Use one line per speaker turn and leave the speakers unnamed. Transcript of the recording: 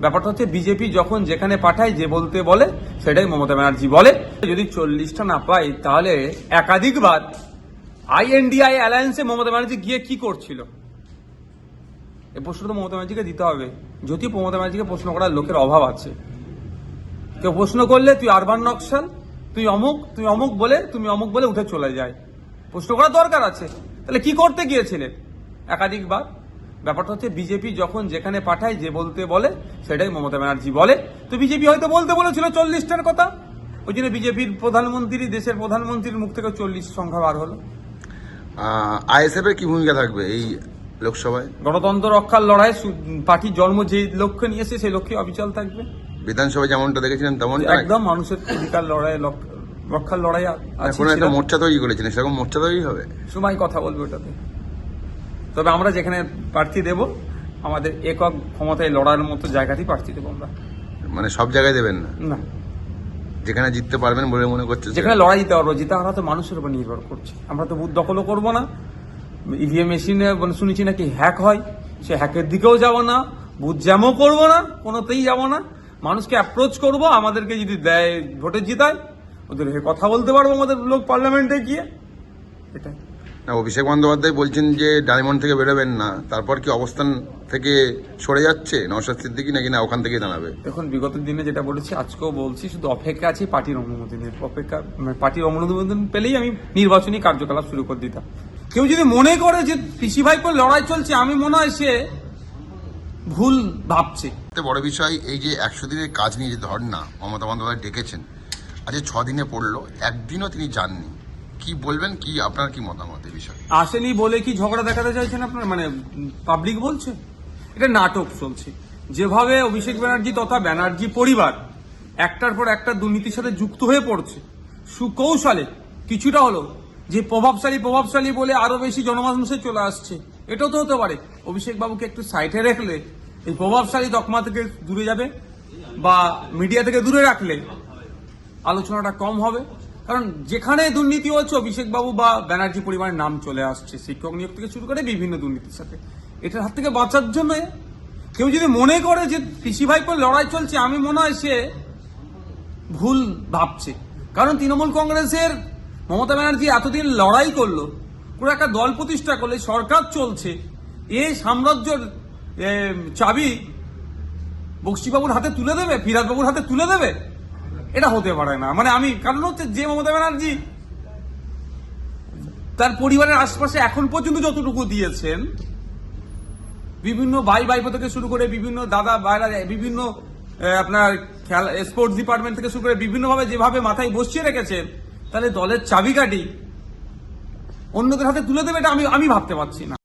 ব্যাপারটা হচ্ছে বিজেপি যখন যেখানে পাঠায়, যে বলতে বলে, সেটাই মমতা ব্যানার্জি বলে। যদি চল্লিশটা না পাই, তাহলে একাধিকবার আইএনডিআই অ্যালায়েন্সে মমতা ব্যানার্জি গিয়ে কি করছিল? এ প্রশ্ন তো মমতা ব্যানার্জিকে দিতে হবে। যদি মমতা ব্যানার্জিকে প্রশ্ন করার লোকের অভাব আছে। কেউ প্রশ্ন করলে, তুই আরবান নকশাল, তুই অমুক তুই অমুক বলে, তুমি অমুক বলে উঠে চলে যায়। প্রশ্ন করার দরকার আছে। তাহলে কি করতে গিয়েছিলেন? একাধিকবার ব্যাপারটা হচ্ছে বিজেপি যখন যেখানে পাঠায় যে বলতে বলে সেটাই মমতা ব্যানার্জি বলে। তো বিজেপি হয়তো বলতে বলেছিল চল্লিশটার কথা। ওই জন্য বিজেপির প্রধানমন্ত্রী দেশের প্রধানমন্ত্রীর মুখ থেকে চল্লিশ সংখ্যা বার হলো।
আইএসএফ এর কি ভূমিকা থাকবে এই লোকসভায়?
গণতন্ত্র রক্ষার লড়াই পার্টির জন্ম যে লক্ষ্য নিয়েছে সেই লক্ষ্যে অবিচল থাকবে।
বিধানসভায় যেমনটা দেখেছিলেন তেমনটা
একদম মানুষের অধিকার লড়াই রক্ষার লড়াই
একটা। মোর্চা তৈরি করেছিলেন সেরকম মোর্চা তৈরি হবে?
সময় কথা বলবে ওটাতে। তবে আমরা যেখানে প্রার্থী দেব আমাদের একক ক্ষমতায় লড়ার মতো জায়গাতেই প্রার্থী দেবো আমরা।
মানে সব জায়গায় দেবেন না?
না।
যেখানে জিততে পারবেন বলে মনে করছে
যেখানে লড়াই দিতে পারব জিতে হারা তো মানুষের উপর নির্ভর করছে। আমরা তো বুথ দখলও করব না। ইভিএম মেশিনে মানে শুনেছি নাকি হ্যাক হয়। সে হ্যাকের দিকেও যাব না। বুথ জ্যামও করব না। কোনোতেই যাব না। মানুষকে অ্যাপ্রোচ করব। আমাদেরকে যদি দেয় ভোটে জিতায় ওদের কথা বলতে পারব আমাদের লোক পার্লামেন্টে গিয়ে। এটাই।
না অভিষেক বন্দ্যোপাধ্যায় বলছেন যে ডায়মন্ড থেকে বেরোবেন না তারপর কি অবস্থান থেকে সরে যাচ্ছে? নওশাদ সিদ্দিকি নাকি না ওখান থেকেই দাঁড়াবে?
দেখুন বিগত দিনে যেটা বলেছি আজকেও বলছি শুধু অপেক্ষা আছে পার্টির অনুমোদন অপেক্ষা মানে পার্টির অনুমোদন পেলেই আমি নির্বাচনী কার্যকলাপ শুরু করে দিতাম। কেউ যদি মনে করে যে পিসি ভাই ভাইপোর লড়াই চলছে আমি মনে হয় সে ভুল ভাবছে।
বড় বিষয় এই যে একশো দিনের কাজ নিয়ে যে ধর্না মমতা বন্দ্যোপাধ্যায় ডেকেছেন আজ ছ দিনে পড়ল একদিনও তিনি যাননি। কি বলবেন? কি আপনার কি মতামত এই বিষয়ে?
আসেনি বলে কি ঝগড়া দেখাতে চাইছেন আপনার? মানে পাবলিক বলছে? এটা নাটক চলছে। যেভাবে অভিষেক ব্যানার্জি তথা ব্যানার্জি পরিবার একটার পর একটা দুর্নীতির সাথে যুক্ত হয়ে পড়ছে, সুকৌশলে কিছুটা হলো যে প্রভাবশালী প্রভাবশালী বলে আরও বেশি জনমানুষে চলে আসছে, এটাও তো হতে পারে। অভিষেক বাবুকে একটু সাইডে রাখলে, এই প্রভাবশালী তকমা থেকে দূরে যাবে বা মিডিয়া থেকে দূরে রাখলে আলোচনাটা কম হবে। কারণ যেখানে দুর্নীতি হচ্ছে অভিষেক বাবু বা ব্যানার্জি পরিবারের নাম চলে আসছে, শিক্ষক নিয়োগ থেকে শুরু করে বিভিন্ন দুর্নীতির সাথে। এটার হাত থেকে বাঁচার জন্য কেউ যদি মনে করে যে পিসি ভাইপোর লড়াই চলছে, আমি মনে হয় সে ভুল ভাবছে। কারণ তৃণমূল কংগ্রেসের মমতা ব্যানার্জি এতদিন লড়াই করল, পুরো একটা দল প্রতিষ্ঠা করলে, সরকার চলছে এই সাম্রাজ্যের চাবি বক্সিবাবুর হাতে তুলে দেবে, ফিরাজবাবুর হাতে তুলে দেবে? এটা হতে পারে না। মানে আমি, কারণ হচ্ছে যে মমতা ব্যানার্জি তার পরিবারের আশপাশে এখন পর্যন্ত যতটুকু দিয়েছেন, বিভিন্ন ভাই ভাইপো থেকে শুরু করে বিভিন্ন দাদা ভাইরা, বিভিন্ন আপনার খেলা স্পোর্টস ডিপার্টমেন্ট থেকে শুরু করে বিভিন্নভাবে যেভাবে মাথায় বসিয়ে রেখেছেন, তাহলে দলের চাবিকাঠি অন্যদের হাতে তুলে দেবে এটা আমি আমি ভাবতে পারছি না।